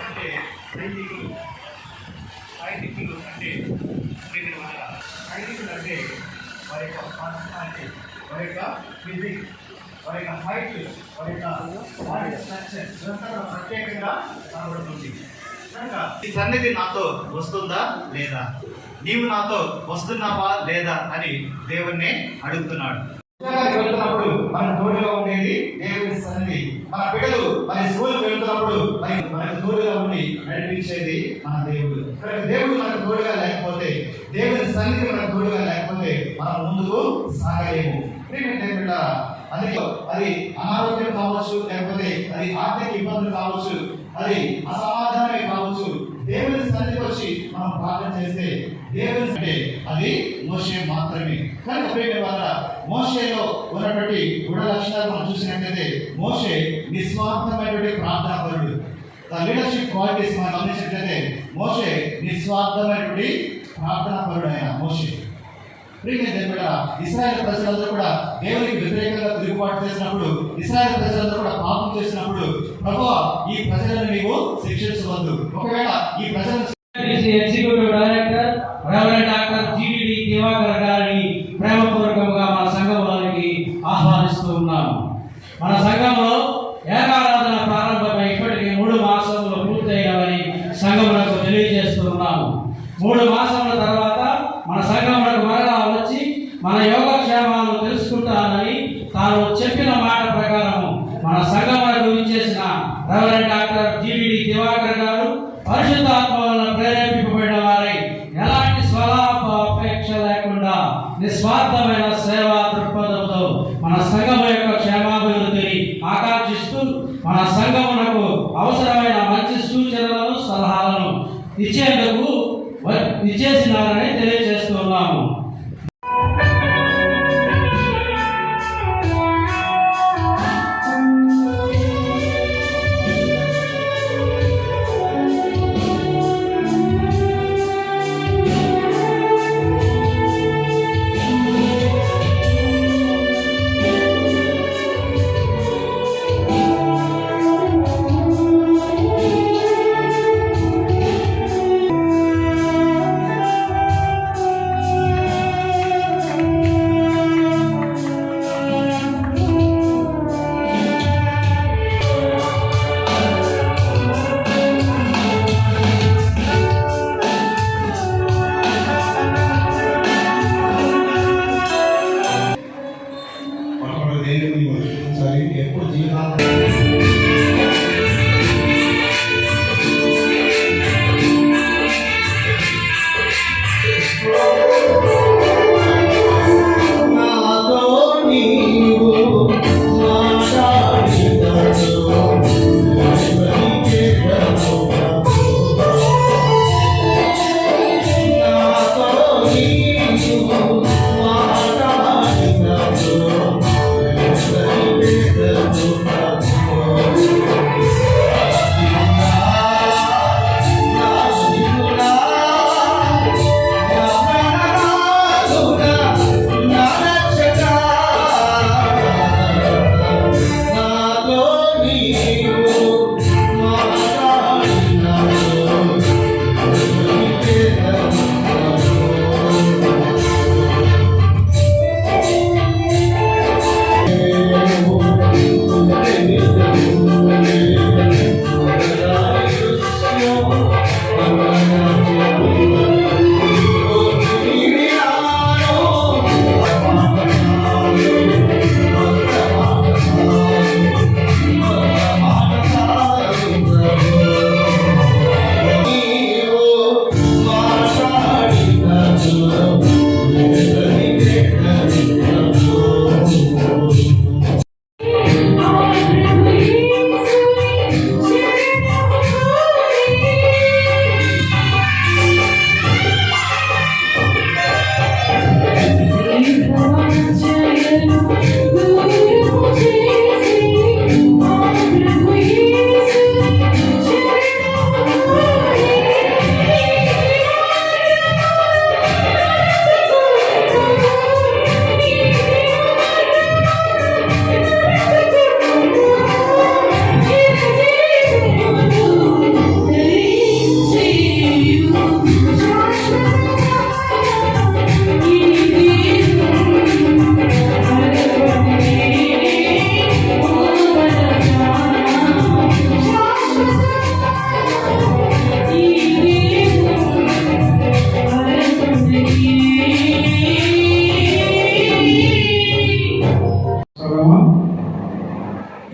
అంటే సైనికులు సైనికులు అంటే దీని వల్ల సైనికులు అంటే వారి యొక్క పర్సనాలిటీ వారి యొక్క ఫిజిక్ వారి యొక్క హైట్ వారి యొక్క బాడీ స్ట్రక్చర్ ఇదంతా ప్రత్యేకంగా కనబడుతుంది కనుక ఈ సన్నిధి నాతో వస్తుందా లేదా? నీవు నాతో వస్తున్నావా లేదా అని దేవుణ్ణి అడుగుతున్నాడు. వెళ్తున్నప్పుడు మన తోడుగా ఉండేది దేవుని సన్నిధి. మన బిడ్డలు మరి స్కూల్ వెళ్తున్నప్పుడు మరి మనకు తోడుగా ఉండి నడిపించేది మన దేవుడు. దేవుడు మనకు తోడుగా లేకపోతే దేవుని సన్నిధి మనకు తోడుగా లేకపోతే మనం ముందుకు సాగలేము. అందుకే అది అనారోగ్యం కావచ్చు లేకపోతే అది ఆర్థిక ఇబ్బందులు కావచ్చు అది అసమాధానమే కావచ్చు దేవుని సన్నిధికి వచ్చి మనం ప్రార్థన చేస్తే దేవుని అంటే అది మోసే మాత్రమే. కనుక ప్రియమైన వాళ్ళ మోషేలో ఉన్నటువంటి గుణ లక్షణాలు మనం చూసినట్లయితే మోషే నిస్వార్థమైనటువంటి ప్రార్థనాపరుడు. ద లీడర్షిప్ క్వాలిటీస్ మనం గమనించినట్లయితే మోషే నిస్వార్థమైనటువంటి ప్రార్థనాపరుడు ఆయన మోషే. ప్రియమైన దేవుడా ఇస్రాయల్ ప్రజలందరూ కూడా దేవునికి వ్యతిరేకంగా తిరుగుబాటు చేసినప్పుడు ఇస్రాయల్ ప్రజలందరూ కూడా పాపం చేసినప్పుడు ప్రభు ఈ ప్రజలను నీవు శిక్షించవద్దు. ఒకవేళ ఈ ప్రజలను executive director reverend doctor GDD Divakar గారు மூணு மாசம்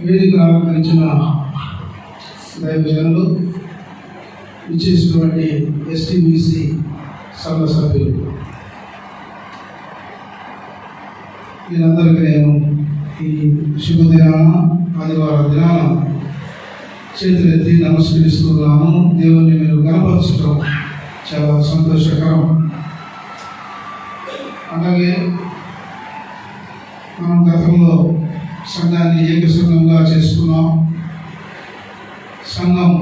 వేదికను అలంకరించిన దైవజనులు ఇచ్చేసినటువంటి ఎస్టీబీసీ సంఘ సభ్యులు. వీరందరికీ నేను ఈ శుభదినాన ఆదివారం దినాన చేతులెత్తి నమస్కరిస్తున్నాను. దేవుణ్ణి మీరు కనపరచడం చాలా సంతోషకరం. అలాగే మనం గతంలో సంఘాన్ని ఏక సంఘంగా చేసుకున్నాం. సంఘం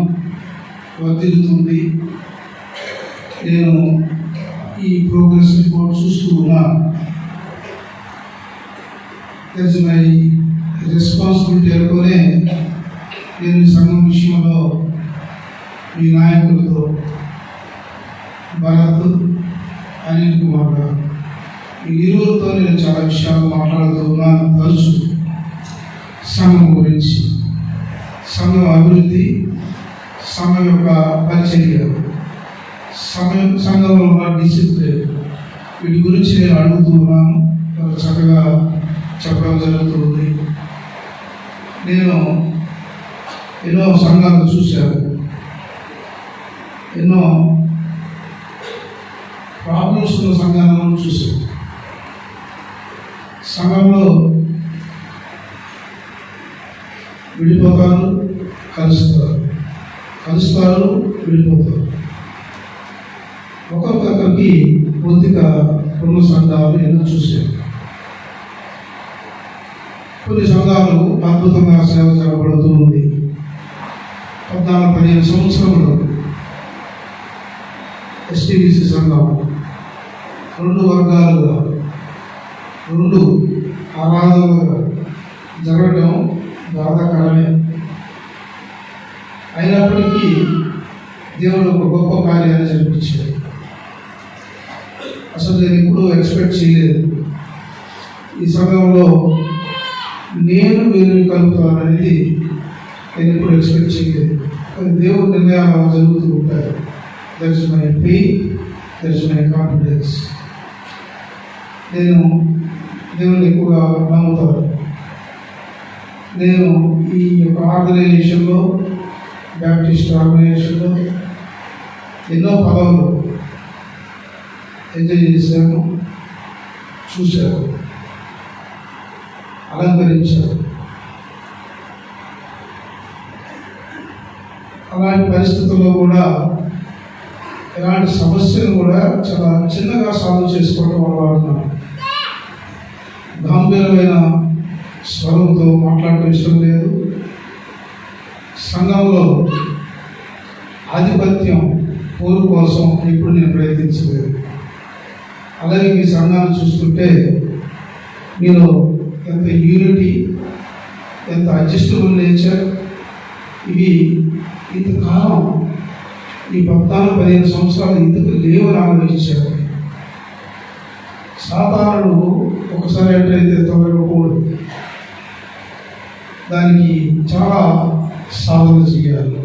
వర్ధిల్లుతుంది. నేను ఈ ప్రోగ్రెస్ రిపోర్ట్ చూస్తూ ఉన్నాను దట్స్ మై రెస్పాన్సిబిలిటీ అనుకునే నేను ఈ సంఘం విషయంలో మీ నాయకులతో భరత్ అనిల్ కుమార్ గారు. ఈ ఇరువురితో నేను చాలా విషయాలు మాట్లాడుతూ ఉన్నాను తరచు సంఘం గురించి. సంఘం అభివృద్ధి సంఘం యొక్క పరిచర్య. సమయం సంఘంలో ఉన్న డిసిప్లిన్ వీటి గురించి నేను అడుగుతూ ఉన్నాను. చక్కగా చెప్పడం జరుగుతుంది. నేను ఎన్నో సంఘాలు చూశాను. ఎన్నో ప్రాబ్లమ్స్ ఉన్న సంఘాలను చూశాను. సంఘంలో విడిపోతారు కలుస్తారు. కలుస్తారు విడిపోతారు. ఒక్కొక్కరికి కొద్దిగా ఉన్న సంఘాలు ఎన్నో చూశాను కొన్ని సంఘాలు అద్భుతంగా సేవ జరగబడుతూ ఉంది. పద్నాలుగు పదిహేను సంవత్సరంలో ఎస్టీబీసీ సంఘం దేవుడు ఒక గొప్ప కార్యాన్ని జరిపించాడు అసలు నేను ఎప్పుడూ ఎక్స్పెక్ట్ చేయలేదు. ఈ సమయంలో నేను వీరిని కలుపుతాననేది నేను ఎప్పుడు ఎక్స్పెక్ట్ చేయలేదు. కానీ దేవుడు నిర్ణయాలు అలా జరుగుతూ ఉంటాయి. That's my pay that's my confidence నేను దేవుని ఎక్కువగా నమ్ముతాను. నేను ఈ యొక్క ఆర్గనైజేషన్లో బ్యాప్టిస్ట్ ఆర్గనైజేషన్లో ఎన్నో పదవులు ఎంజాయ్ చేశాము చూశారు అలంకరించారు అలాంటి పరిస్థితుల్లో కూడా ఎలాంటి సమస్యను కూడా చాలా చిన్నగా సాల్వ్ చేసుకోవడం వాళ్ళు గంభీరమైన స్వరంతో మాట్లాడటం ఇష్టం లేదు. సంఘంలో ఆధిపత్యం పోరు కోసం ఇప్పుడు నేను ప్రయత్నించలేదు. అలాగే మీ సంఘాన్ని చూస్తుంటే మీరు ఎంత యూనిటీ ఎంత అడ్జస్టబుల్ నేచర్ ఇవి ఇంతకాలం ఈ పద్నాలుగు పదిహేను సంవత్సరాలు ఇంతకు లేవని ఆలోచించారు? సాధారణుడు ఒకసారి ఎంటర్ అయితే తొలగకూడదు దానికి చాలా సాధన చేయాలి.